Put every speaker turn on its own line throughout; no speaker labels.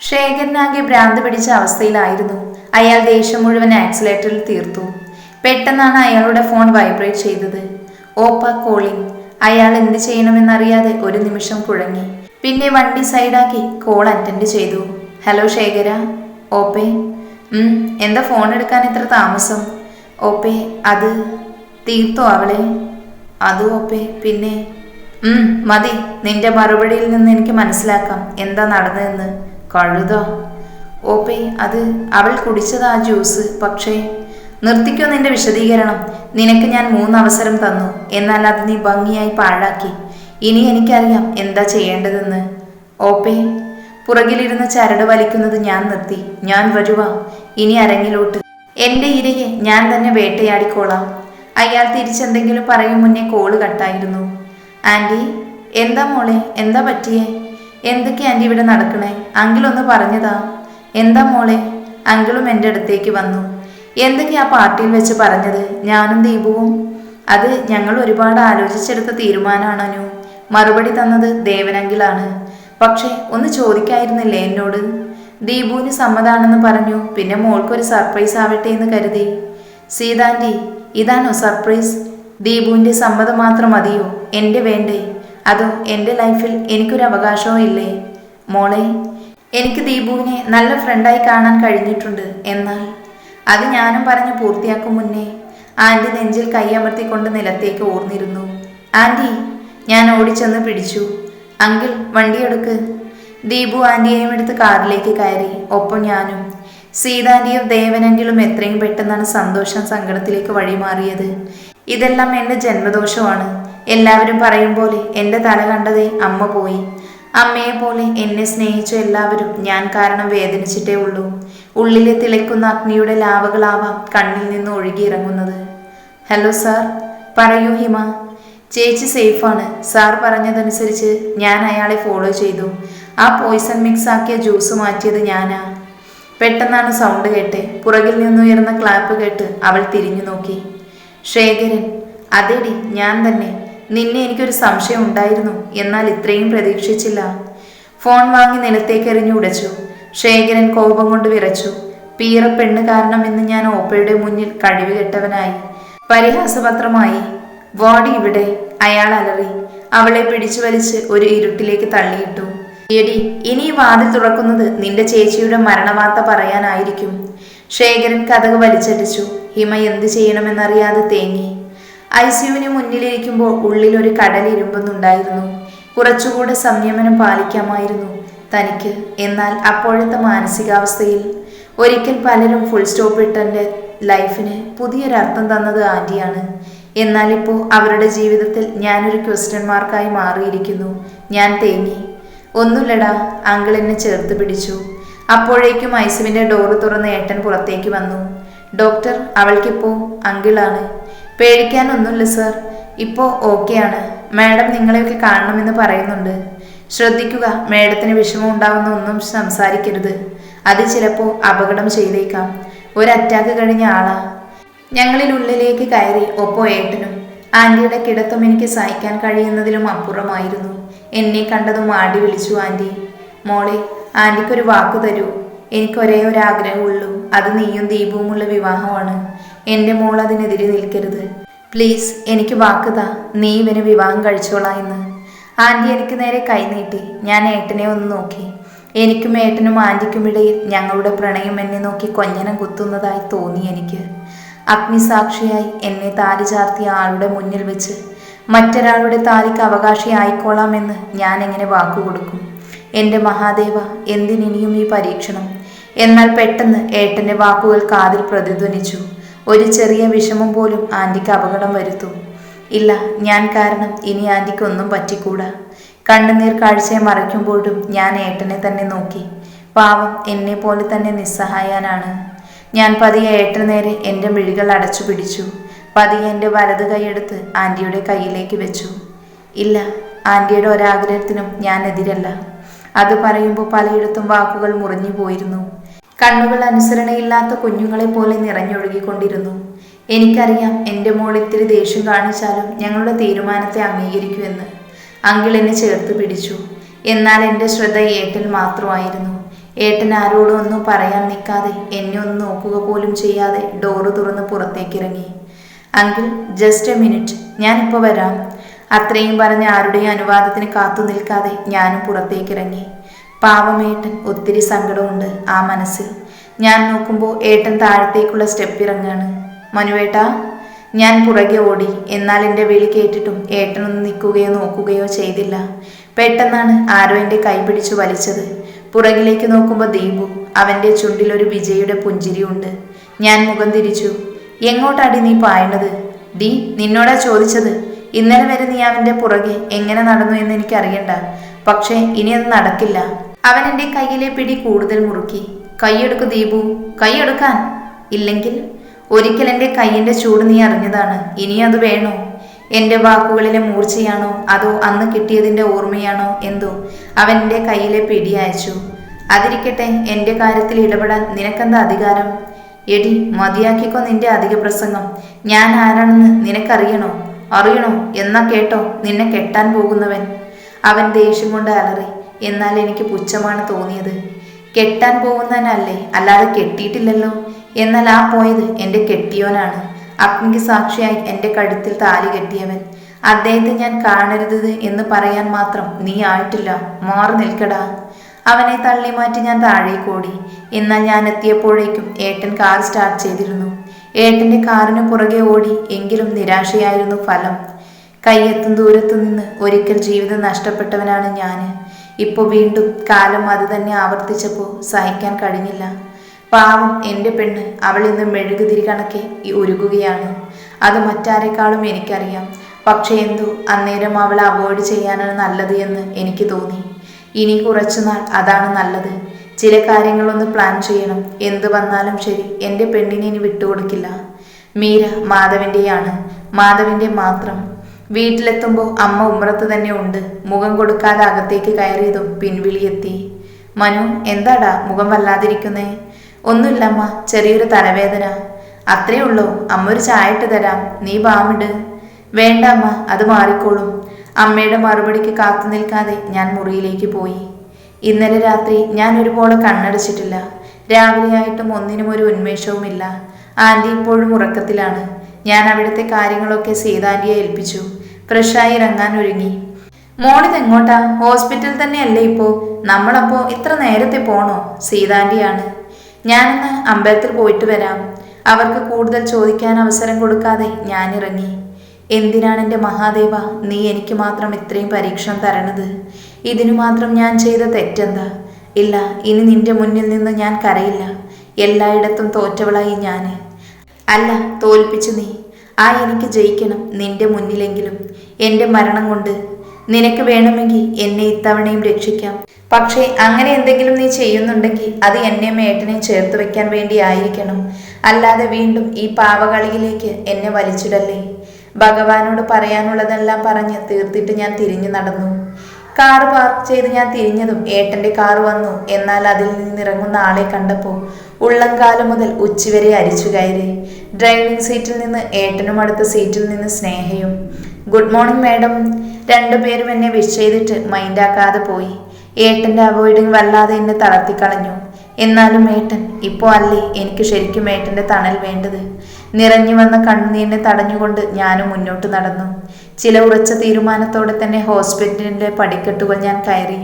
ശേഖരനാകെ ഭ്രാന്ത് പിടിച്ച അവസ്ഥയിലായിരുന്നു. അയാൾ ദേഷ്യം മുഴുവൻ ആക്സിലേറ്ററിൽ തീർത്തു. പെട്ടെന്നാണ് അയാളുടെ ഫോൺ വൈബ്രേറ്റ് ചെയ്തത്. ഓപ്പ കോളിംഗ്. അയാൾ എന്ത് ചെയ്യണമെന്നറിയാതെ ഒരു നിമിഷം കുഴങ്ങി. പിന്നെ വണ്ടി സൈഡാക്കി കോൾ അറ്റൻഡ് ചെയ്തു. ഹലോ ശേഖര. ഓപ്പേ. എന്താ ഫോൺ എടുക്കാൻ ഇത്ര താമസം? ഓപ്പേ അത് തീർത്തോ അവളെ? അത് ഓപ്പേ പിന്നെ? മതി. നിന്റെ മറുപടിയിൽ നിന്ന് എനിക്ക് മനസ്സിലാക്കാം. എന്താ നടന്നതെന്ന്. കഴുതോ? ഓപ്പി അത് അവൾ കുടിച്ചതാ ജ്യൂസ്. പക്ഷേ നിർത്തിക്കോ നിന്റെ വിശദീകരണം. നിനക്ക് ഞാൻ മൂന്ന് അവസരം തന്നു. എന്നാൽ അത് നീ ഭംഗിയായി പാഴാക്കി. ഇനി എനിക്കറിയാം എന്താ ചെയ്യേണ്ടതെന്ന്. ഓപ്പേ പുറകിലിരുന്ന് ചരട് വലിക്കുന്നത് ഞാൻ നിർത്തി. ഞാൻ വരുവാ. ഇനി അരങ്ങിലോട്ട്. എന്റെ ഇരയെ ഞാൻ തന്നെ വേട്ടയാടിക്കോളാം. അയാൾ തിരിച്ചെന്തെങ്കിലും പറയും മുന്നേ കോൾ കട്ടായിരുന്നു. ആന്റി എന്താ മോളെ? എന്താ പറ്റിയേ? എന്തൊക്കെ ആന്റി ഇവിടെ നടക്കണേ? അങ്കിളൊന്ന് പറഞ്ഞതാ. എന്താ മോളെ? അങ്കിളും എന്റെ അടുത്തേക്ക് വന്നു. എന്തൊക്കെയാ പാർട്ടിയിൽ വെച്ച് പറഞ്ഞത്? ഞാനും ദീപുവും? അത് ഞങ്ങൾ ഒരുപാട് ആലോചിച്ചെടുത്ത തീരുമാനമാണ് അനു. മറുപടി തന്നത് ദേവനങ്കിളാണ് പക്ഷേ ഒന്ന് ചോദിക്കായിരുന്നില്ലേ എന്നോട്? ദീപുവിന് സമ്മതാണെന്ന് പറഞ്ഞു. പിന്നെ മോൾക്കൊരു സർപ്രൈസ് ആവട്ടെ എന്ന് കരുതി. സീതാന്റി ഇതാണോ സർപ്രൈസ്? ദീപുവിന്റെ സമ്മതം മാത്രം മതിയോ? എന്റെ വേണ്ടേ? അതോ എന്റെ ലൈഫിൽ എനിക്കൊരു അവകാശവും ഇല്ലേ? മോളെ എനിക്ക് ദീപുവിനെ നല്ല ഫ്രണ്ടായി കാണാൻ കഴിഞ്ഞിട്ടുണ്ട് എന്നാൽ അത് ഞാനും പറഞ്ഞ് പൂർത്തിയാക്കും മുന്നേ ആന്റി നെഞ്ചിൽ കൈയമർത്തിക്കൊണ്ട് നിലത്തേക്ക് ഓർന്നിരുന്നു ആന്റി ഞാൻ ഓടിച്ചെന്ന് പിടിച്ചു. അങ്കിൾ വണ്ടിയെടുക്ക്. ദീപു ആന്റിയെയും എടുത്ത് കാറിലേക്ക് കയറി. ഒപ്പം ഞാനും. സീതാന്റിയും ദേവനെങ്കിലും എത്രയും പെട്ടെന്നാണ് സന്തോഷം സങ്കടത്തിലേക്ക് വഴിമാറിയത്. ഇതെല്ലാം എന്റെ ജന്മദോഷമാണ്. എല്ലാവരും പറയും പോലെ എന്റെ തല കണ്ടതേ അമ്മ പോയി. അമ്മയെ പോലെ എന്നെ സ്നേഹിച്ച എല്ലാവരും ഞാൻ കാരണം വേദനിച്ചിട്ടേ ഉള്ളൂ. ഉള്ളിലെ തിളയ്ക്കുന്ന അഗ്നിയുടെ ലാവകളാവാം കണ്ണിൽ നിന്ന് ഒഴുകിയിറങ്ങുന്നത്. ഹലോ സാർ പറയൂ ഹിമ. ചേച്ചി സേഫാണ്. സാർ പറഞ്ഞതനുസരിച്ച് ഞാൻ അയാളെ ഫോളോ ചെയ്തു. ആ പോയിസൺ മിക്സ് ആക്കിയ ജ്യൂസ് മാറ്റിയത് ഞാനാ. പെട്ടെന്നാണ് സൗണ്ട് കേട്ടെ. പുറകിൽ നിന്നുയർന്ന ക്ലാപ്പ് കേട്ട് അവൾ തിരിഞ്ഞു നോക്കി. ശേഖരൻ അതെടി ഞാൻ തന്നെ. നിന്നെ എനിക്കൊരു സംശയം ഉണ്ടായിരുന്നു. എന്നാൽ ഇത്രയും പ്രതീക്ഷിച്ചില്ല. ഫോൺ വാങ്ങി നിലത്തേക്ക് എറിഞ്ഞു ഉടച്ചു. ശേഖരൻ കോപം കൊണ്ട് വിറച്ചു. പീറ പെണ്ണ് കാരണം എന്ന് ഞാൻ ഓപ്പയുടെ മുന്നിൽ കഴിവ് കെട്ടവനായി. പരിഹാസപത്രമായി. വാടി ഇവിടെ. അയാൾ അലറി. അവളെ പിടിച്ചു വലിച്ച് ഒരു ഇരുട്ടിലേക്ക് തള്ളിയിട്ടു. എടി ഇനി വാതിൽ തുറക്കുന്നത് നിന്റെ ചേച്ചിയുടെ മരണവാർത്ത പറയാനായിരിക്കും. ശേഖരൻ കഥക് വലിച്ചടിച്ചു. ഹിമ എന്ത് ചെയ്യണമെന്നറിയാതെ തേങ്ങി. ഐ സിയുവിന് മുന്നിലിരിക്കുമ്പോൾ ഉള്ളിൽ ഒരു കടൽ ഇരുമ്പുന്നുണ്ടായിരുന്നു. കുറച്ചുകൂടെ സംയമനം പാലിക്കാമായിരുന്നു തനിക്ക്. എന്നാൽ അപ്പോഴത്തെ മാനസികാവസ്ഥയിൽ ഒരിക്കൽ പലരും ഫുൾ സ്റ്റോപ്പ് ഇട്ടെന്റെ ലൈഫിന് പുതിയൊരർത്ഥം തന്നത് ആന്റിയാണ് എന്നാൽ ഇപ്പോൾ അവരുടെ ജീവിതത്തിൽ ഞാനൊരു ക്വസ്റ്റ്യൻ മാർക്കായി മാറിയിരിക്കുന്നു. ഞാൻ തേങ്ങി. ഒന്നുമില്ലടാ അങ്കിൾ എന്നെ ചേർത്ത് പിടിച്ചു. അപ്പോഴേക്കും ഐസുവിന്റെ ഡോറ് തുറന്ന് ഏട്ടൻ പുറത്തേക്ക് വന്നു. ഡോക്ടർ അവൾക്കിപ്പോൾ അങ്കിളാണ്. പേടിക്കാനൊന്നുമില്ല സർ ഇപ്പോൾ ഓക്കെയാണ് മാഡം നിങ്ങളെയൊക്കെ കാണണമെന്ന് പറയുന്നുണ്ട്. ശ്രദ്ധിക്കുക മാഡത്തിന് വിഷമം ഉണ്ടാവുന്ന ഒന്നും സംസാരിക്കരുത്. അത് ചിലപ്പോൾ അപകടം ചെയ്തേക്കാം. ഒരു അറ്റാക്ക് കഴിഞ്ഞ ആളാ. ഞങ്ങളിൽ ഉള്ളിലേക്ക് കയറി ഒപ്പോ ഏട്ടനും. ആന്റിയുടെ കിടത്തം എനിക്ക് സഹിക്കാൻ കഴിയുന്നതിലും അപ്പുറമായിരുന്നു. എന്നെ കണ്ടതും ആടി വിളിച്ചു ആന്റി മോളെ ആന്റിക്കൊരു വാക്ക് തരൂ. എനിക്കൊരേ ഒരു ആഗ്രഹമുള്ളൂ അത് നീയും ദീപവുമുള്ള വിവാഹമാണ്. എന്റെ മോൾ അതിനെതിരെ നിൽക്കരുത്. പ്ലീസ് എനിക്ക് വാക്കുതാ. നീ ഇവന് വിവാഹം കഴിച്ചോളാ എന്ന്. ആന്റി എനിക്ക് നേരെ കൈനീട്ടി ഞാൻ ഏട്ടനെ ഒന്ന് നോക്കി. എനിക്കും ഏട്ടനും ആന്റിക്കും ഇടയിൽ ഞങ്ങളുടെ പ്രണയം എന്നെ നോക്കി കൊഞ്ഞനം കുത്തുന്നതായി തോന്നി എനിക്ക്. അഗ്നിസാക്ഷിയായി എന്നെ താലി ചാർത്തിയ ആളുടെ മുന്നിൽ വെച്ച് മറ്റൊരാളുടെ താലിക്ക് അവകാശി ആയിക്കോളാമെന്ന് ഞാൻ എങ്ങനെ വാക്കുകൊടുക്കും എന്റെ മഹാദേവ എന്തിനിനിയും ഈ പരീക്ഷണം? എന്നാൽ പെട്ടെന്ന് ഏട്ടന്റെ വാക്കുകൾ കാതിൽ പ്രതിധ്വനിച്ചു. ഒരു ചെറിയ വിഷമം പോലും ആന്റിക്ക് അപകടം വരുത്തും. ഇല്ല ഞാൻ കാരണം ഇനി ആന്റിക്ക് ഒന്നും പറ്റിക്കൂടാ. കണ്ണുനീർ കാഴ്ചയെ മറയ്ക്കുമ്പോഴും ഞാൻ ഏട്ടനെ തന്നെ നോക്കി. പാവം എന്നെ പോലെ തന്നെ നിസ്സഹായനാണ്. ഞാൻ പതിയെ ഏട്ടന് നേരെ എന്റെ മിഴികൾ അടച്ചു പിടിച്ചു. പതിയെ എന്റെ വലത് കൈയെടുത്ത് ആന്റിയുടെ കയ്യിലേക്ക് വെച്ചു. ഇല്ല ആന്റിയുടെ ഒരാഗ്രഹത്തിനും ഞാൻ എതിരല്ല. അത് പറയുമ്പോൾ പലയിടത്തും വാക്കുകൾ മുറിഞ്ഞു പോയിരുന്നു. കണ്ണുകൾ അനുസരണയില്ലാത്ത കുഞ്ഞുങ്ങളെ പോലെ നിറഞ്ഞൊഴുകിക്കൊണ്ടിരുന്നു. എനിക്കറിയാം എന്റെ മോൾ ഇത്തിരി ദേഷ്യം കാണിച്ചാലും ഞങ്ങളുടെ തീരുമാനത്തെ അംഗീകരിക്കുമെന്ന് അങ്കിൾ എന്നെ ചേർത്ത് പിടിച്ചു. എന്നാൽ എന്റെ ശ്രദ്ധ ഏട്ടൻ മാത്രമായിരുന്നു. ഏട്ടൻ ആരോടും ഒന്നും പറയാൻ നിൽക്കാതെ എന്നെ ഒന്ന് നോക്കുക പോലും ചെയ്യാതെ ഡോറ് തുറന്ന് പുറത്തേക്ക് ഇറങ്ങി അങ്കിൾ ജസ്റ്റ് എ മിനിറ്റ് ഞാനിപ്പോൾ വരാം. അത്രയും പറഞ്ഞ് ആരുടെയും അനുവാദത്തിന് കാത്തു നിൽക്കാതെ ഞാനും പുറത്തേക്കിറങ്ങി. പാവമേട്ടൻ ഒത്തിരി സങ്കടമുണ്ട് ആ മനസ്സിൽ. ഞാൻ നോക്കുമ്പോൾ ഏട്ടൻ താഴത്തേക്കുള്ള സ്റ്റെപ്പ് ഇറങ്ങാണ്. മനുവേട്ട ഞാൻ പുറകെ ഓടി. എന്നാൽ എന്റെ വിളി കേട്ടിട്ടും ഏട്ടനൊന്ന് നിൽക്കുകയോ നോക്കുകയോ ചെയ്തില്ല. പെട്ടെന്നാണ് ആരോ എന്റെ കൈ പിടിച്ചു വലിച്ചത്. പുറകിലേക്ക് നോക്കുമ്പോൾ ദീപു അവന്റെ ചുണ്ടിലൊരു വിജയുടെ പുഞ്ചിരിയുണ്ട്. ഞാൻ മുഖം തിരിച്ചു. എങ്ങോട്ടാടി നീ പായണത് ഡി നിന്നോടാ ചോദിച്ചത്. ഇന്നലെ വരെ നീ അവന്റെ പുറകെ എങ്ങനെ നടന്നു എന്ന് എനിക്കറിയണ്ട. പക്ഷേ ഇനി അത് നടക്കില്ല. അവൻ എന്റെ കയ്യിലെ പിടി കൂടുതൽ മുറുക്കി. കൈയെടുക്കു ദീപു കൈയെടുക്കാൻ. ഇല്ലെങ്കിൽ ഒരിക്കൽ എന്റെ കൈയിന്റെ ചൂട് നീ അറിഞ്ഞതാണ്. ഇനി അത് വേണോ? എന്റെ വാക്കുകളിലെ മൂർച്ചയാണോ? അതോ അന്ന് കിട്ടിയതിന്റെ ഓർമ്മയാണോ? എന്തോ അവൻ എന്റെ കയ്യിലെ പിടി അയച്ചു. അതിരിക്കട്ടെ എന്റെ കാര്യത്തിൽ ഇടപെടാൻ നിനക്കെന്താ അധികാരം? എടി മതിയാക്കിക്കോ നിന്റെ അധിക പ്രസംഗം. ഞാൻ ആരാണെന്ന് നിനക്കറിയണോ? അറിയണോ? എന്നാ കേട്ടോ നിന്നെ കെട്ടാൻ പോകുന്നവൻ. അവൻ ദേഷ്യം കൊണ്ട് അലറി. എന്നാൽ എനിക്ക് പുച്ഛമാണ് തോന്നിയത്. കെട്ടാൻ പോകുന്നതിനല്ലേ അല്ലാതെ കെട്ടിയിട്ടില്ലല്ലോ. എന്നാൽ ആ പോയത് എന്റെ കെട്ടിയോനാണ്. അഗ്നിക്ക് സാക്ഷിയായി എന്റെ കഴുത്തിൽ താലി കെട്ടിയവൻ. അദ്ദേഹത്തെ ഞാൻ കാണരുത് എന്ന് പറയാൻ മാത്രം നീ ആയിട്ടില്ല. മാറി നിൽക്കടാ. അവനെ തള്ളി മാറ്റി ഞാൻ താഴേക്ക് ഓടി. എന്നാൽ ഞാൻ എത്തിയപ്പോഴേക്കും ഏട്ടൻ കാർ സ്റ്റാർട്ട് ചെയ്തിരുന്നു. ഏട്ടന്റെ കാറിന് പുറകെ ഓടി എങ്കിലും നിരാശയായിരുന്നു ഫലം. കയ്യെത്തും ദൂരത്തു നിന്ന് ഒരിക്കൽ ജീവിതം നഷ്ടപ്പെട്ടവനാണ് ഞാൻ ഇപ്പോൾ വീണ്ടും കാലം അത് തന്നെ ആവർത്തിച്ചപ്പോൾ സഹിക്കാൻ കഴിഞ്ഞില്ല. പാവം എന്റെ പെണ്ണ് അവൾ ഇന്ന് മെഴുകുതിരി കണക്കെ ഉരുകുകയാണ്. അത് മറ്റാരെക്കാളും എനിക്കറിയാം. പക്ഷേ എന്തോ അന്നേരം അവളെ അവോയ്ഡ് ചെയ്യാനാണ് നല്ലത് എന്ന് എനിക്ക് തോന്നി. ഇനി കുറച്ചുനാൾ അതാണ് നല്ലത്. ചില കാര്യങ്ങളൊന്ന് പ്ലാൻ ചെയ്യണം. എന്ത് വന്നാലും ശരി എന്റെ പെണ്ണിനെ ഇനി വിട്ടുകൊടുക്കില്ല. മീര മാധവിന്റെയാണ് മാധവിന്റെ മാത്രം വീട്ടിലെത്തുമ്പോൾ അമ്മ ഉമ്രത്ത് തന്നെ ഉണ്ട്. മുഖം കൊടുക്കാതെ അകത്തേക്ക് കയറിയതും പിൻവിളിയെത്തി. മനു എന്താടാ മുഖം വല്ലാതിരിക്കുന്നേ? ഒന്നുമില്ല അമ്മ ചെറിയൊരു തലവേദന. അത്രേ ഉള്ളൂ അമ്മ ഒരു ചായ ഇട്ട് തരാം. നീ ബാമിട്. വേണ്ട അമ്മ അത് മാറിക്കോളും. അമ്മയുടെ മറുപടിക്ക് കാത്തു നിൽക്കാതെ ഞാൻ മുറിയിലേക്ക് പോയി. ഇന്നലെ രാത്രി ഞാൻ ഒരുപോലെ കണ്ണടച്ചിട്ടില്ല. രാവിലെയായിട്ടും ഒന്നിനും ഒരു ഉന്മേഷവുമില്ല. ആന്റി ഇപ്പോഴും ഉറക്കത്തിലാണ്. ഞാൻ അവിടുത്തെ കാര്യങ്ങളൊക്കെ സീതാന്റിയെ ഏൽപ്പിച്ചു. ഫ്രഷായി ഇറങ്ങാൻ ഒരുങ്ങി. മോളിത് എങ്ങോട്ടാ ഹോസ്പിറ്റൽ തന്നെയല്ലേ ഇപ്പോ? നമ്മളപ്പോ ഇത്ര നേരത്തെ പോണോ? സീതാണ്ടിയാണ് ഞാനിന്ന് അമ്പലത്തിൽ പോയിട്ട് വരാം. അവർക്ക് കൂടുതൽ ചോദിക്കാൻ അവസരം കൊടുക്കാതെ ഞാൻ ഇറങ്ങി എന്തിനാണ് എന്റെ മഹാദേവ? നീ എനിക്ക് മാത്രം ഇത്രയും പരീക്ഷണം തരണത്. ഇതിനു മാത്രം ഞാൻ ചെയ്ത തെറ്റെന്താ? ഇല്ല ഇനി നിന്റെ മുന്നിൽ നിന്ന് ഞാൻ കരയില്ല. എല്ലായിടത്തും തോറ്റവളായി ഞാൻ അല്ല തോൽപ്പിച്ചു നീ. ആ എനിക്ക് ജയിക്കണം നിന്റെ മുന്നിലെങ്കിലും. എന്റെ മരണം കൊണ്ട് നിനക്ക് വേണമെങ്കിൽ എന്നെ ഇത്തവണയും രക്ഷിക്കാം. പക്ഷേ അങ്ങനെ എന്തെങ്കിലും നീ ചെയ്യുന്നുണ്ടെങ്കിൽ അത് എന്നെയും ഏട്ടനെയും ചേർത്ത് വെക്കാൻ വേണ്ടി ആയിരിക്കണം. അല്ലാതെ വീണ്ടും ഈ പാവകളിയിലേക്ക് എന്നെ വലിച്ചിടല്ലേ? ഭഗവാനോട് പറയാനുള്ളതെല്ലാം പറഞ്ഞ് തീർത്തിട്ട് ഞാൻ തിരിഞ്ഞു നടന്നു. കാർ പാർക്ക് ചെയ്ത് ഞാൻ തിരിഞ്ഞതും ഏട്ടന്റെ കാർ വന്നു. എന്നാൽ അതിൽ നിന്നിറങ്ങുന്ന ആളെ കണ്ടപ്പോൾ ഉള്ളംകാലം മുതൽ ഉച്ചവരെ അരിച്ചു കയറി. ഡ്രൈവിംഗ് സീറ്റിൽ നിന്ന് ഏട്ടനും അടുത്ത സീറ്റിൽ നിന്ന് സ്നേഹയും. Good morning madam. രണ്ടുപേരും എന്നെ വിഷ് ചെയ്തിട്ട് മൈൻഡാക്കാതെ പോയി. ഏട്ടന്റെ അവോയ്ഡിങ് വല്ലാതെ എന്നെ തളർത്തിക്കളഞ്ഞു. എന്നാലും ഏട്ടൻ ഇപ്പോൾ അല്ലേ എനിക്ക് ശരിക്കും ഏട്ടന്റെ തണൽ വേണ്ടത്? നിറഞ്ഞു വന്ന കണ്ണുനീരിനെ തടഞ്ഞുകൊണ്ട് ഞാനും മുന്നോട്ട് നടന്നു. ചില ഉറച്ച തീരുമാനത്തോടെ തന്നെ ഹോസ്പിറ്റലിന്റെ പടിക്കെട്ടുകൾ ഞാൻ കയറി.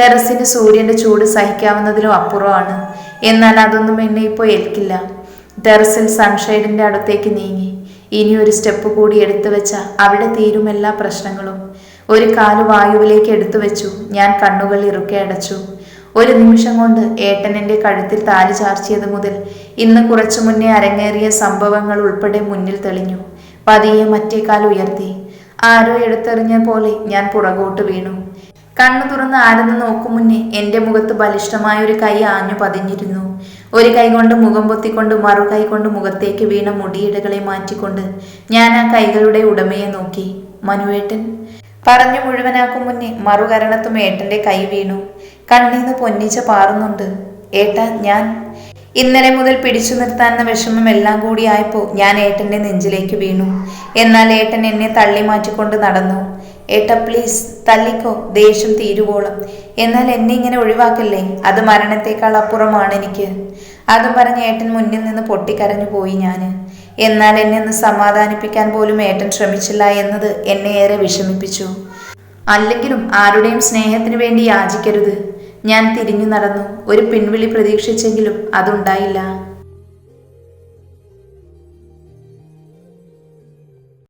ടെറസിന് സൂര്യന്റെ ചൂട് സഹിക്കാവുന്നതിലും അപ്പുറമാണ്. എന്നാൽ അതൊന്നും എന്നെ ഇപ്പോൾ ഏൽക്കില്ല. ടെറസിൽ സൺഷൈഡിന്റെ അടുത്തേക്ക് നീങ്ങി. ഇനി ഒരു സ്റ്റെപ്പ് കൂടി എടുത്തു വെച്ച അവിടെ തീരും എല്ലാ പ്രശ്നങ്ങളും. ഒരു കാൽ വായുവിലേക്ക് എടുത്തു വെച്ചു. ഞാൻ കണ്ണുകൾ ഇറുക്കെ അടച്ചു. ഒരു നിമിഷം കൊണ്ട് ഏട്ടൻ കഴുത്തിൽ താലി ചാർച്ചിയത് മുതൽ ഇന്ന് കുറച്ചു മുന്നേ അരങ്ങേറിയ സംഭവങ്ങൾ ഉൾപ്പെടെ മുന്നിൽ തെളിഞ്ഞു. പതിയെ മറ്റേ കാൽ ഉയർത്തി. ആരോ എടുത്തെറിഞ്ഞ പോലെ ഞാൻ പുറകോട്ട് വീണു. കണ്ണു തുറന്ന് ആരെന്ന് നോക്കും മുന്നേ എന്റെ മുഖത്ത് ബലിഷ്ഠമായ ഒരു കൈ ആഞ്ഞു പതിഞ്ഞിരുന്നു. ഒരു കൈകൊണ്ട് മുഖം പൊത്തിക്കൊണ്ട് മറു കൈ കൊണ്ട് മുഖത്തേക്ക് വീണ മുടിയിടകളെ മാറ്റിക്കൊണ്ട് ഞാൻ ആ കൈകളുടെ ഉടമയെ നോക്കി. മനുവേട്ടൻ പറഞ്ഞു മുഴുവനാക്കും മുന്നേ മറുകരണത്തും ഏട്ടന്റെ കൈ വീണു. കണ്ണീന്ന് പൊന്നിച്ച പാറുന്നുണ്ട്. ഏട്ടാ ഞാൻ ഇന്നലെ മുതൽ പിടിച്ചു നിർത്താനെന്ന വിഷമം എല്ലാം കൂടി ആയപ്പോ ഞാൻ ഏട്ടന്റെ നെഞ്ചിലേക്ക് വീണു. എന്നാൽ ഏട്ടൻ എന്നെ തള്ളി മാറ്റിക്കൊണ്ട് നടന്നു. ഏട്ടാ പ്ലീസ് തല്ലിക്കോ ദേഷ്യം തീരുവോളം. എന്നാൽ എന്നെ ഇങ്ങനെ ഒഴിവാക്കല്ലേ? അത് മരണത്തേക്കാൾ അപ്പുറമാണ് എനിക്ക്. അതും പറഞ്ഞ് ഏട്ടൻ മുന്നിൽ നിന്ന് പൊട്ടിക്കരഞ്ഞു പോയി ഞാൻ എന്നാൽ എന്നെ ഒന്ന് സമാധാനിപ്പിക്കാൻ പോലും ഏട്ടൻ ശ്രമിച്ചില്ല എന്നത് എന്നെ ഏറെ വിഷമിപ്പിച്ചു. അല്ലെങ്കിലും ആരുടെയും സ്നേഹത്തിന് വേണ്ടി യാചിക്കരുത്. ഞാൻ തിരിഞ്ഞു നടന്നു. ഒരു പിൻവിളി പ്രതീക്ഷിച്ചെങ്കിലും അതുണ്ടായില്ല.